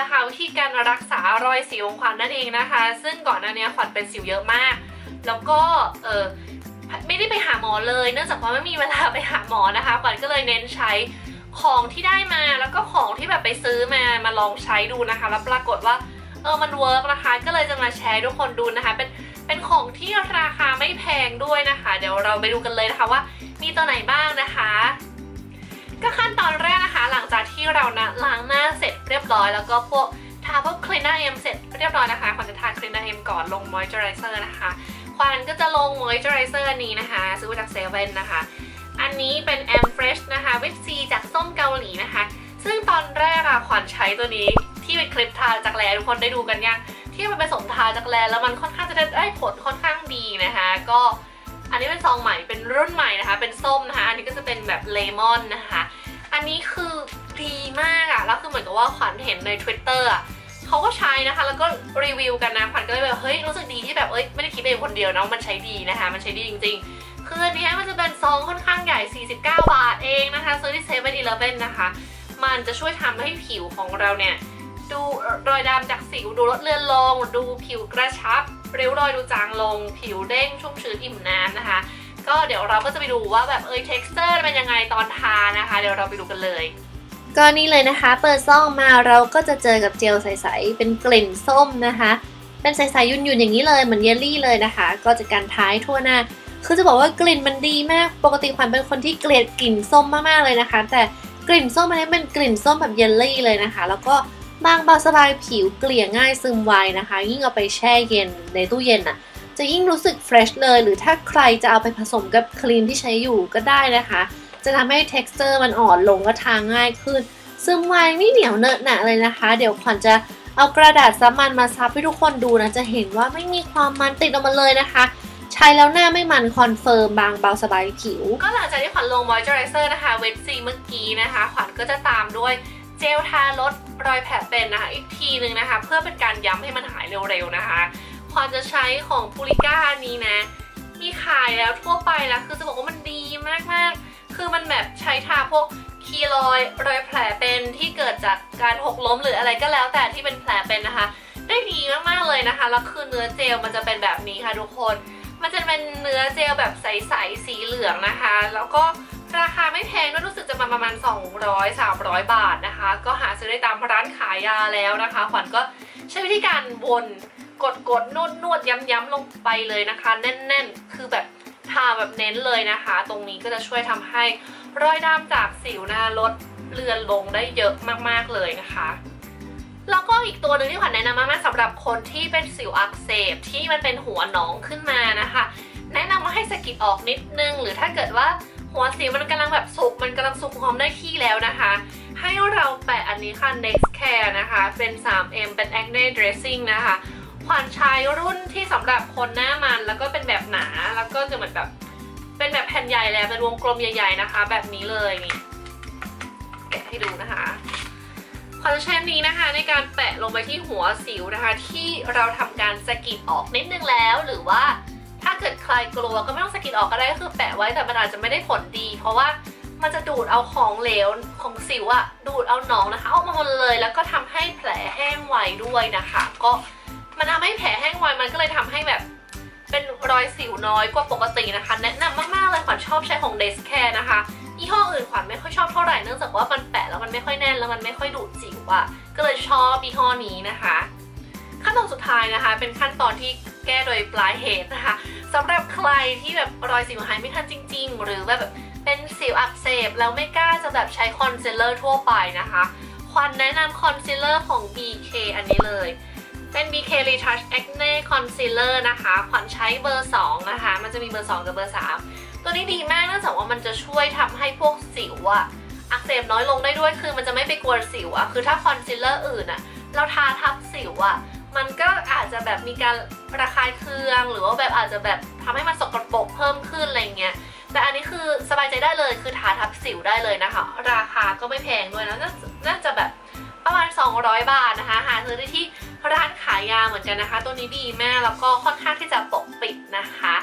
นะคะวิธีการรักษารอยสิวของขวัญนั่นเองนะคะ ซึ่งก่อนหน้านี้ขวัญเป็นสิวเยอะมาก แล้วก็เออไม่ได้ไปหาหมอเลย เนื่องจากว่าไม่มีเวลาไปหาหมอนะคะขวัญก็เลยเน้นใช้ของที่ได้มาแล้วก็ของที่แบบไปซื้อมามาลองใช้ดูนะคะ แล้วปรากฏว่าเออมันเวิร์กนะคะ ก็เลยจะมาแชร์ทุกคนดูนะคะ เป็นเป็นของที่ราคาไม่แพงด้วยนะคะ เดี๋ยวเราไปดูกันเลยนะคะว่ามีตัวไหนบ้างนะคะ ก็ขั้นตอน ที่เรานะล้างหน้าเสร็จเรียบร้อย แล้วก็พวกทาพวกคลีนเนอร์เอ็มเสร็จเรียบร้อยนะคะขวัญจะทาคลีนเนอร์เอ็มก่อนลงมอยเจอไรเซอร์นะคะขวัญก็จะลงมอยเจอไรเซอร์นี้นะคะ ซื้อมาจากเซเว่นนะคะ อันนี้เป็น a m Fresh นะคะวิตซีจากส้มเกาหลีนะคะ ซึ่งตอนแรกอะขวัญใช้ตัวนี้ที่เป็นคลิปทาจากแลทุกคนได้ดูกันยังที่มันผสมทาจากแลแล้วมันค่อนข้างจะได้ผลค่อนข้างดีนะคะ ก็อันนี้เป็นซองใหม่เป็นรุ่นใหม่นะคะ เป็นส้มนะคะ อันนี้ก็จะเป็นแบบเลมอนนะคะ อันนี้คือดีมากอะแล้วคือเหมือนกับว่าขวัญเห็นใน Twitter อะเขาก็ใช้นะคะ แล้วก็รีวิวกันนะขวัญก็เลยแบบเฮ้ยรู้สึกดีที่แบบเอ้ยไม่ได้คิดเองคนเดียวนะมันใช้ดีนะคะ มันใช้ดีจริงๆ คืออันนี้มันจะเป็นซองค่อนข้างใหญ่ 49 บาทเองนะคะซื้อที่เซเว่นอีเลฟเว่นนะคะ มันจะช่วยทำให้ผิวของเราเนี่ย ดูรอยดำจากสิวดูลดเลือนลง ดูผิวกระชับริ้วรอยดูจางลง ผิวเด้งชุ่มชื้นอิ่มน้ำนะคะ ก็เดี๋ยวเราก็จะไปดูว่าแบบเอย texture เป็นยังไงตอนทานะคะ เดี๋ยวเราไปดูกันเลยก็นี่เลยนะคะ เปิดซองมาเราก็จะเจอกับเจลใสๆเป็นกลิ่นส้มนะคะ เป็นใสๆยุ่นๆอย่างนี้เลยเหมือนเยลลี่เลยนะคะ ก็จะการท้ายทั่วหน้า คือจะบอกว่ากลิ่นมันดีมาก ปกติขวัญเป็นคนที่เกลียดกลิ่นส้มมากๆเลยนะคะ แต่กลิ่นส้มอันนี้เป็นกลิ่นส้มแบบเยลลี่เลยนะคะ แล้วก็บางเบาสบายผิวเกลี่ยง่ายซึมไวนะคะ ยิ่งเอาไปแช่เย็นในตู้เย็นอะ จะยิ่งรู้สึกเฟรชเลย หรือถ้าใครจะเอาไปผสมกับครีมที่ใช้อยู่ก็ได้นะคะ จะทำให้ texture มันอ่อนลงก็ทาง่ายขึ้น ซึมไวไม่เหนียวเนอะหนะเลยนะคะ เดี๋ยวขวัญจะเอากระดาษซับมันมาซับให้ทุกคนดูนะ จะเห็นว่าไม่มีความมันติดออกมาเลยนะคะ ใช้แล้วหน้าไม่มันคอนเฟิร์มบางเบาสบายผิว ก็หลังจากที่ขวัญลง moisturizer นะคะ เวทซีเมื่อกี้นะคะ ขวัญก็จะตามด้วยเจลทาลดรอยแผลเป็นนะคะ อีกทีหนึ่งนะคะ เพื่อเป็นการย้ำให้มันหายเร็วๆนะคะ ขวัญจะใช้ของพูลิก้านี้นะ มีขายแล้วทั่วไปแล้ว คือจะบอกว่ามันดีมากๆ คือมันแบบใช้ทาพวกคีรอยรอยแผลเป็นที่เกิดจากการหกล้มหรืออะไรก็แล้วแต่ที่เป็นแผลเป็นนะคะ ได้ดีมากๆเลยนะคะ แล้วคือเนื้อเจลมันจะเป็นแบบนี้ค่ะทุกคน มันจะเป็นเนื้อเจลแบบใสๆสีเหลืองนะคะ แล้วก็ราคาไม่แพงด้วยรู้สึกจะประมาณ 200-300 บาทนะคะ ก็หาซื้อได้ตามร้านขายยาแล้วนะคะ ขวัญก็ใช้วิธีการวน กดกดนวดนวดย้ำย้ำลงไปเลยนะคะ แน่นๆ คือแบบทาแบบเน้นเลยนะคะ ตรงนี้ก็จะช่วยทำให้รอยดำจากสิวนะคะลดเลือนลงได้เยอะมากๆเลยนะคะแล้วก็อีกตัวหนึ่งที่ขวัญแนะนำมากๆสำหรับคนที่เป็นสิวอักเสบที่มันเป็นหัวหนองขึ้นมานะคะ แนะนำว่าให้สกิดออกนิดนึง หรือถ้าเกิดว่าหัวสิวมันกำลังแบบสุกมันกำลังสุกหอมได้ที่แล้วนะคะ ให้เราแปะอันนี้ค่ะ Next Care นะคะ เป็น 3M เป็น Acne Dressing นะคะ ขวัญใช้รุ่นที่สำหรับคนหน้ามันแล้วก็เป็นแบบหนาแล้วก็จะเหมือนแบบเป็นแบบแผ่นใหญ่แล้วเป็นวงกลมใหญ่ ๆนะคะ แบบนี้เลยนี่แกะให้ดูนะคะขวัญจะใช้นนี้นะคะในการแปะลงไปที่หัวสิวนะคะ ที่เราทำการสกิดออกนิดนึงแล้วหรือว่าถ้าเกิดใครกลัวก็ไม่ต้องสกิดออกก็ได้ก็คือแปะไว้แต่มันอาจจะไม่ได้ผลดี เพราะว่ามันจะดูดเอาของเหลวของสิวอะดูดเอาหนองนะคะออกมาหมดเลย แล้วก็ทำให้แผลแห้งไวด้วยนะคะ ก็ มันทำให้แผลแห้งไวมันก็เลยทำให้แบบเป็นรอยสิวน้อยกว่าปกตินะคะ แนะนำมากๆเลยขวัญชอบใช้ของ d e s c a r e นะคะยี่ห้ออื่นขวัญไม่ค่อยชอบเท่าไหร่เนื่องจากว่ามันแปะแล้วมันไม่ค่อยแน่นแล้วมันไม่ค่อยดูดสิวอะก็เลยชอบยี่ห้อนี้นะคะ ขั้นตอนสุดท้ายนะคะ เป็นขั้นตอนที่แก้โดยปลายเหตุนะคะสำหรับใครที่แบบรอยสิวหายไม่ทันจริง ๆ หรือแบบเป็นสิวอักเสบแล้วไม่กล้าจะแบบใช้คอนซีลเลอร์ทั่วไปนะคะขวัญแนะนำคอนซีลเลอร์ของ BK อันนี้เลย เป็น BK Retouch Acne Concealer นะคะขวัญใช้เบอร์ 2 นะคะ มันจะมีเบอร์ 2 กับเบอร์ 3 ตัวนี้ดีมากเนื่องจากว่ามันจะช่วยทำให้พวกสิวอะอักเสบน้อยลงได้ด้วยคือมันจะไม่ไปกวนสิวอะคือถ้าคอนซีลเลอร์อื่นอะเราทาทับสิวอะมันก็อาจจะแบบมีการระคายเคือง หรือว่าแบบอาจจะแบบทำให้มันสกปรกเพิ่มขึ้นอะไรเงี้ยแต่อันนี้คือสบายใจได้เลยคือทาทับสิวได้เลยนะคะ ราคาก็ไม่แพงด้วยนะน่าน่าจะแบบประมาณ 200 บาทนะคะ หาซื้อได้ที่ ร้านขายยาเหมือนกันนะคะ ตัวนี้ดีมากแล้วก็ค่อนข้างที่จะปกปิดนะคะ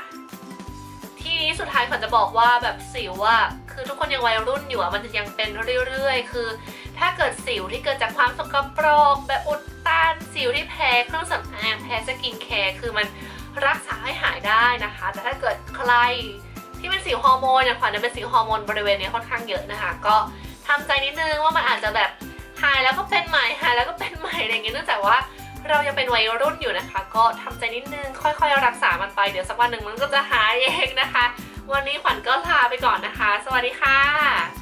ทีนี้สุดท้ายขวัญจะบอกว่าแบบสิวอะคือทุกคนยังวัยรุ่นอยู่อะมันจะยังเป็นเรื่อยๆ คือถ้าถ้าเกิดสิวที่เกิดจากความสกปรกแบบอุดตันสิวที่แพ้เครื่องสำอางแพ้สกินแคร์คือมันรักษาให้หายได้นะคะ แต่ถ้าเกิดใครที่เป็นสิวฮอร์โมนอย่างขวัญเนี่ยเป็นสิวฮอร์โมนบริเวณนี้ค่อนข้างเยอะนะคะ ก็ทำใจนิดนึงว่ามันอาจจะแบบหายแล้วก็เป็นใหม่หายแล้วก็เป็นใหม่อะไรเงี้ยเนื่องจากว่า เรายังเป็นวัยรุ่นอยู่นะคะ ก็ทำใจนิดนึงค่อยๆ รักษามันไปเดี๋ยวสักวันหนึ่งมันก็จะหายเองนะคะ วันนี้ขวัญก็ลาไปก่อนนะคะ สวัสดีค่ะ